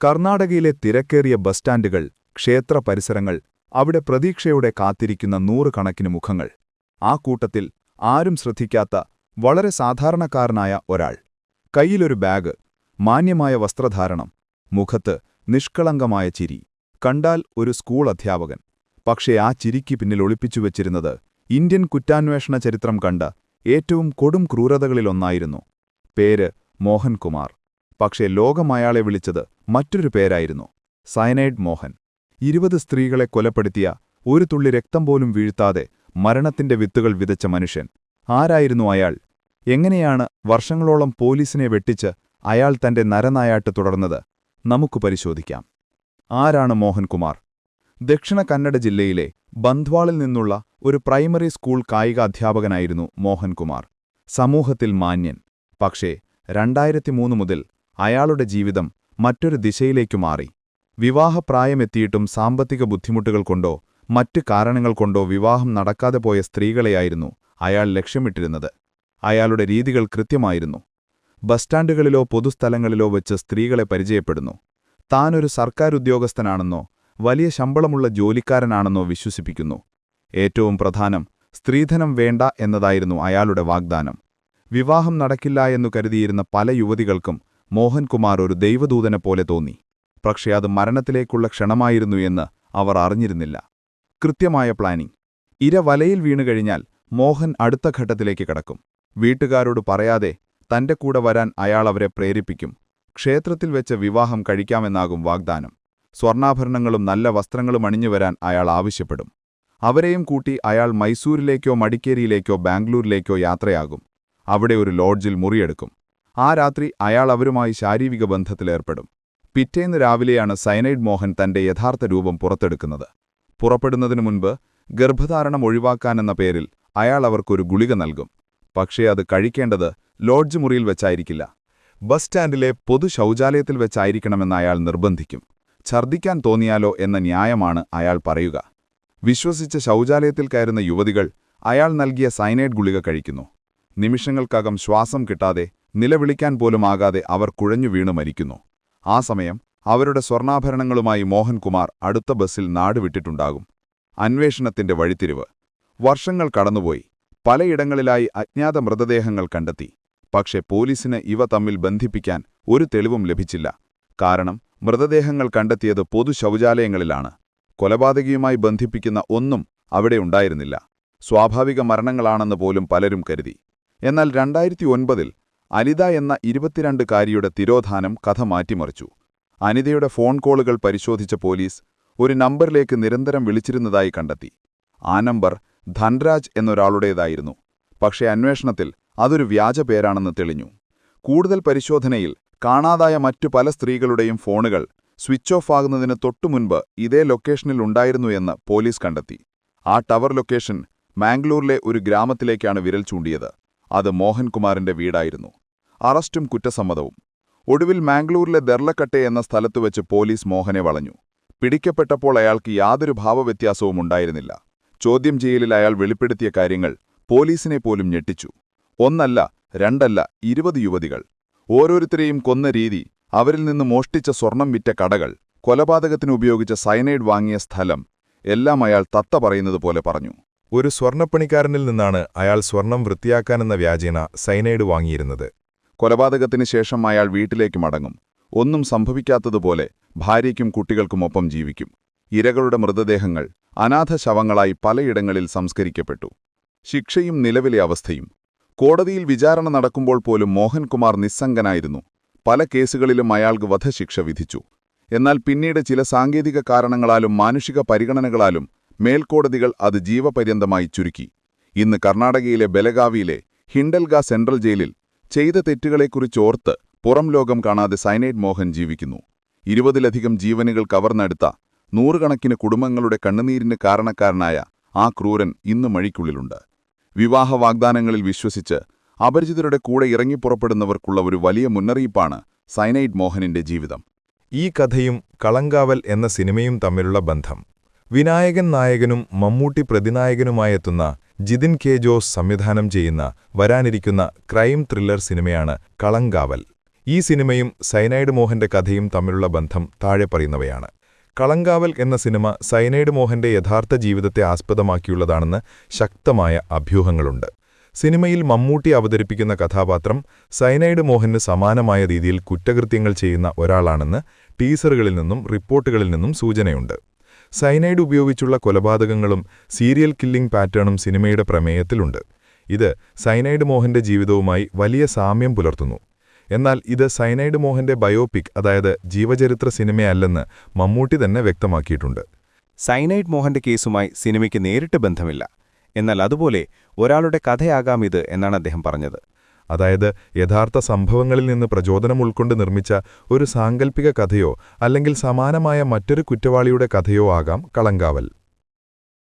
കർണാടകയിലെ തിരക്കേറിയ ബസ് സ്റ്റാൻഡുകൾ ക്ഷേത്ര പരിസരങ്ങൾ അവിടെ പ്രതീക്ഷയോടെ കാത്തിരിക്കുന്ന നൂറുകണക്കിന് മുഖങ്ങൾ. ആ കൂട്ടത്തിൽ ആരും ശ്രദ്ധിക്കാത്ത വളരെ സാധാരണക്കാരനായ ഒരാൾ. കയ്യിലൊരു ബാഗ് മാന്യമായ വസ്ത്രധാരണം മുഖത്ത് നിഷ്കളങ്കമായ ചിരി. കണ്ടാൽ ഒരു സ്കൂൾ അധ്യാപകൻ. പക്ഷേ ആ ചിരിക്ക് പിന്നിൽ ഒളിപ്പിച്ചു ഒളിപ്പിച്ചുവെച്ചിരുന്നത് ഇന്ത്യൻ കുറ്റാന്വേഷണ ചരിത്രം കണ്ട ഏറ്റവും കൊടും ക്രൂരതകളിലൊന്നായിരുന്നു. പേര് മോഹൻകുമാർ. പക്ഷേ അയാളെ വിളിച്ചത് മറ്റൊരു പേരായിരുന്നു. സയനൈഡ് മോഹൻ. ഇരുപത് സ്ത്രീകളെ കൊലപ്പെടുത്തിയ ഒരു തുള്ളി രക്തം പോലും വീഴ്ത്താതെ മരണത്തിന്റെ വിത്തുകൾ വിതച്ച മനുഷ്യൻ. ആരായിരുന്നു അയാൾ? എങ്ങനെയാണ് വർഷങ്ങളോളം പോലീസിനെ വെട്ടിച്ച് അയാൾ തന്റെ നരനായാട്ട് തുടർന്നത്? നമുക്ക് പരിശോധിക്കാം. ആരാണ് മോഹൻകുമാർ? ദക്ഷിണ കന്നഡ ജില്ലയിലെ ബന്ധ്വാളിൽ നിന്നുള്ള ഒരു പ്രൈമറി സ്കൂൾ കായികാധ്യാപകനായിരുന്നു മോഹൻകുമാർ. സമൂഹത്തിൽ മാന്യൻ. പക്ഷേ രണ്ടായിരത്തിമൂന്ന് മുതൽ അയാളുടെ ജീവിതം മറ്റൊരു ദിശയിലേക്കു മാറി. വിവാഹപ്രായമെത്തിയിട്ടും സാമ്പത്തിക ബുദ്ധിമുട്ടുകൾ കൊണ്ടോ മറ്റ് കാരണങ്ങൾ കൊണ്ടോ വിവാഹം നടക്കാതെ പോയ സ്ത്രീകളെയായിരുന്നു അയാൾ ലക്ഷ്യമിട്ടിരുന്നത്. അയാളുടെ രീതികൾ കൃത്യമായിരുന്നു. ബസ് സ്റ്റാൻഡുകളിലോ പൊതുസ്ഥലങ്ങളിലോ വെച്ച് സ്ത്രീകളെ പരിചയപ്പെടുന്നു. താനൊരു സർക്കാർ ഉദ്യോഗസ്ഥനാണെന്നോ വലിയ ശമ്പളമുള്ള ജോലിക്കാരനാണെന്നോ വിശ്വസിപ്പിക്കുന്നു. ഏറ്റവും പ്രധാനം സ്ത്രീധനം വേണ്ട എന്നതായിരുന്നു അയാളുടെ വാഗ്ദാനം. വിവാഹം നടക്കില്ല എന്നു കരുതിയിരുന്ന പല യുവതികൾക്കും മോഹൻകുമാർ ഒരു ദൈവദൂതനെ പോലെ തോന്നി. പക്ഷേ അത് മരണത്തിലേക്കുള്ള ക്ഷണമായിരുന്നു എന്ന് അവർ അറിഞ്ഞിരുന്നില്ല. കൃത്യമായ പ്ലാനിംഗ്. ഇര വലയിൽ വീണുകഴിഞ്ഞാൽ മോഹൻ അടുത്ത ഘട്ടത്തിലേക്ക് കടക്കും. വീട്ടുകാരോട് പറയാതെ തന്റെ കൂടെ വരാൻ അയാൾ അവരെ പ്രേരിപ്പിക്കും. ക്ഷേത്രത്തിൽ വെച്ച് വിവാഹം കഴിക്കാമെന്നാകും വാഗ്ദാനം. സ്വർണാഭരണങ്ങളും നല്ല വസ്ത്രങ്ങളും അണിഞ്ഞുവരാൻ അയാൾ ആവശ്യപ്പെടും. അവരെയും കൂട്ടി അയാൾ മൈസൂരിലേക്കോ മടിക്കേരിയിലേക്കോ ബാംഗ്ലൂരിലേക്കോ യാത്രയാകും. അവിടെ ഒരു ലോഡ്ജിൽ മുറിയെടുക്കും. ആ രാത്രി അയാൾ അവരുമായി ശാരീരിക ബന്ധത്തിലേർപ്പെടും പിറ്റേന്ന് രാവിലെയാണ് സൈനൈഡ് മോഹൻ തന്റെ യഥാർത്ഥ രൂപം പുറത്തെടുക്കുന്നത്. പുറപ്പെടുന്നതിനു മുൻപ് ഗർഭധാരണം ഒഴിവാക്കാനെന്ന പേരിൽ അയാൾ അവർക്കൊരു ഗുളിക നൽകും. പക്ഷേ അത് കഴിക്കേണ്ടത് ലോഡ്ജ് മുറിയിൽ വെച്ചായിരിക്കില്ല. ബസ് സ്റ്റാൻഡിലെ പൊതു ശൗചാലയത്തിൽ വെച്ചായിരിക്കണമെന്ന് അയാൾ നിർബന്ധിക്കും. ഛർദ്ദിക്കാൻ തോന്നിയാലോ എന്ന ന്യായമാണ് അയാൾ പറയുക. വിശ്വസിച്ച ശൗചാലയത്തിൽ കയറുന്ന യുവതികൾ അയാൾ നൽകിയ സൈനൈഡ് ഗുളിക കഴിക്കുന്നു. നിമിഷങ്ങൾക്കകം ശ്വാസം കിട്ടാതെ നിലവിളിക്കാൻ പോലും ആകാതെ അവർ കുഴഞ്ഞു വീണു മരിക്കുന്നു. ആ സമയം അവരുടെ സ്വർണാഭരണങ്ങളുമായി മോഹൻകുമാർ അടുത്ത ബസ്സിൽ നാടുവിട്ടിട്ടുണ്ടാകും അന്വേഷണത്തിന്റെ വഴിത്തിരിവ്. വർഷങ്ങൾ കടന്നുപോയി. പലയിടങ്ങളിലായി അജ്ഞാത മൃതദേഹങ്ങൾ കണ്ടെത്തി. പക്ഷേ പോലീസിന് ഇവ തമ്മിൽ ബന്ധിപ്പിക്കാൻ ഒരു തെളിവും ലഭിച്ചില്ല. കാരണം മൃതദേഹങ്ങൾ കണ്ടെത്തിയത് പൊതു ശൗചാലയങ്ങളിലാണ്. കൊലപാതകിയുമായി ബന്ധിപ്പിക്കുന്ന ഒന്നും അവിടെ ഉണ്ടായിരുന്നില്ല. സ്വാഭാവിക മരണങ്ങളാണെന്ന് പോലും പലരും കരുതി. എന്നാൽ രണ്ടായിരത്തി ഒൻപതിൽ അനിത എന്ന ഇരുപത്തിരണ്ടുകാരിയുടെ തിരോധാനം കഥ മാറ്റിമറിച്ചു. അനിതയുടെ ഫോൺ കോളുകൾ പരിശോധിച്ച പോലീസ് ഒരു നമ്പറിലേക്ക് നിരന്തരം വിളിച്ചിരുന്നതായി കണ്ടെത്തി. ആ നമ്പർ ധൻരാജ് എന്നൊരാളുടേതായിരുന്നു. പക്ഷേ അന്വേഷണത്തിൽ അതൊരു വ്യാജ പേരാണെന്ന് തെളിഞ്ഞു. കൂടുതൽ പരിശോധനയിൽ കാണാതായ മറ്റു പല സ്ത്രീകളുടെയും ഫോണുകൾ സ്വിച്ച് ഓഫ് ആകുന്നതിന് തൊട്ടുമുൻപ് ഇതേ ലൊക്കേഷനിൽ ഉണ്ടായിരുന്നു എന്ന് പോലീസ് കണ്ടെത്തി. ആ ടവർ ലൊക്കേഷൻ മാംഗ്ലൂരിലെ ഒരു ഗ്രാമത്തിലേക്കാണ് വിരൽ ചൂണ്ടിയത്. അത് മോഹൻകുമാറിന്റെ വീടായിരുന്നു. അറസ്റ്റും കുറ്റസമ്മതവും. ഒടുവിൽ മാംഗ്ലൂരിലെ ബെർലക്കട്ടെ എന്ന സ്ഥലത്തു വെച്ച് പോലീസ് മോഹനെ വളഞ്ഞു. പിടിക്കപ്പെട്ടപ്പോൾ അയാൾക്ക് യാതൊരു ഭാവവ്യത്യാസവും ഉണ്ടായിരുന്നില്ല. ചോദ്യം ചെയ്യലിൽ അയാൾ വെളിപ്പെടുത്തിയ കാര്യങ്ങൾ പോലീസിനെ പോലും ഞെട്ടിച്ചു. ഒന്നല്ല രണ്ടല്ല ഇരുപത് യുവതികൾ. ഓരോരുത്തരെയും കൊന്ന രീതി അവരിൽ നിന്ന് മോഷ്ടിച്ച സ്വർണം വിറ്റ കടകൾ കൊലപാതകത്തിന് ഉപയോഗിച്ച സയനൈഡ് വാങ്ങിയ സ്ഥലം എല്ലാം അയാൾ തത്ത പറയുന്നത് പോലെ പറഞ്ഞു. ഒരു സ്വർണപ്പണിക്കാരനിൽ നിന്നാണ് അയാൾ സ്വർണം വൃത്തിയാക്കാനെന്ന വ്യാജേന സൈനൈഡ് വാങ്ങിയിരുന്നത്. കൊലപാതകത്തിന് ശേഷം അയാൾ വീട്ടിലേക്ക് മടങ്ങും. ഒന്നും സംഭവിക്കാത്തതുപോലെ ഭാര്യയ്ക്കും കുട്ടികൾക്കുമൊപ്പം ജീവിക്കും. ഇരകളുടെ മൃതദേഹങ്ങൾ അനാഥ ശവങ്ങളായി പലയിടങ്ങളിൽ സംസ്കരിക്കപ്പെട്ടു. ശിക്ഷയും നിലവിലെ അവസ്ഥയും. കോടതിയിൽ വിചാരണ നടക്കുമ്പോൾ പോലും മോഹൻകുമാർ നിസ്സംഗനായിരുന്നു. പല കേസുകളിലും അയാൾക്ക് വധശിക്ഷ വിധിച്ചു. എന്നാൽ പിന്നീട് ചില സാങ്കേതിക കാരണങ്ങളാലും മാനുഷിക പരിഗണനകളാലും മേൽക്കോടതികൾ അത് ജീവപര്യന്തമായി ചുരുക്കി. ഇന്ന് കർണാടകയിലെ ബലഗാവിയിലെ ഹിൻഡൽഗ സെൻട്രൽ ജയിലിൽ ചെയ്ത തെറ്റുകളെക്കുറിച്ചോർത്ത് പുറം ലോകം കാണാതെ സൈനൈഡ് മോഹൻ ജീവിക്കുന്നു. ഇരുപതിലധികം ജീവനുകൾ കവർന്നെടുത്ത നൂറുകണക്കിന് കുടുംബങ്ങളുടെ കണ്ണുനീരിന് കാരണക്കാരനായ ആ ക്രൂരൻ ഇന്ന് മഴിക്കുള്ളിലുണ്ട്. വിവാഹ വാഗ്ദാനങ്ങളിൽ വിശ്വസിച്ച് അപരിചിതരുടെ കൂടെ ഇറങ്ങിപ്പുറപ്പെടുന്നവർക്കുള്ള ഒരു വലിയ മുന്നറിയിപ്പാണ് സൈനൈഡ് മോഹനിന്റെ ജീവിതം. ഈ കഥയും കളങ്കാവൽ എന്ന സിനിമയും തമ്മിലുള്ള ബന്ധം. വിനായകൻ നായകനും മമ്മൂട്ടി പ്രതിനായകനുമായെത്തുന്ന ജിതിൻ കെ ജോസ് സംവിധാനം ചെയ്യുന്ന വരാനിരിക്കുന്ന ക്രൈം ത്രില്ലർ സിനിമയാണ് കളങ്കാവൽ. ഈ സിനിമയും സൈനൈഡ് മോഹന്റെ കഥയും തമ്മിലുള്ള ബന്ധം താഴെ പറയുന്നവയാണ്. കളങ്കാവൽ എന്ന സിനിമ സൈനൈഡ് മോഹന്റെ യഥാർത്ഥ ജീവിതത്തെ ആസ്പദമാക്കിയുള്ളതാണെന്ന് ശക്തമായ അഭ്യൂഹങ്ങളുണ്ട്. സിനിമയിൽ മമ്മൂട്ടി അവതരിപ്പിക്കുന്ന കഥാപാത്രം സൈനൈഡ് മോഹന് സമാനമായ രീതിയിൽ കുറ്റകൃത്യങ്ങൾ ചെയ്യുന്ന ഒരാളാണെന്ന് ടീസറുകളിൽ നിന്നും റിപ്പോർട്ടുകളിൽ നിന്നും സൂചനയുണ്ട്. സൈനൈഡ് ഉപയോഗിച്ചുള്ള കൊലപാതകങ്ങളും സീരിയൽ കില്ലിംഗ് പാറ്റേണും സിനിമയുടെ പ്രമേയത്തിലുണ്ട്. ഇത് സൈനൈഡ് മോഹന്റെ ജീവിതവുമായി വലിയ സാമ്യം പുലർത്തുന്നു. എന്നാൽ ഇത് സൈനൈഡ് മോഹന്റെ ബയോപിക് അതായത് ജീവചരിത്ര സിനിമയല്ലെന്ന് മമ്മൂട്ടി തന്നെ വ്യക്തമാക്കിയിട്ടുണ്ട്. സൈനൈഡ് മോഹന്റെ കേസുമായി സിനിമയ്ക്ക് നേരിട്ട് ബന്ധമില്ല. എന്നാൽ അതുപോലെ ഒരാളുടെ കഥയാകാം ഇത് എന്നാണ് അദ്ദേഹം പറഞ്ഞത്. അതായത് യഥാർത്ഥ സംഭവങ്ങളിൽ നിന്ന് പ്രചോദനം ഉൾക്കൊണ്ട് നിർമ്മിച്ച ഒരു സാങ്കല്പിക കഥയോ അല്ലെങ്കിൽ സമാനമായ മറ്റൊരു കുറ്റവാളിയുടെ കഥയോ ആകാം കളങ്കാവൽ.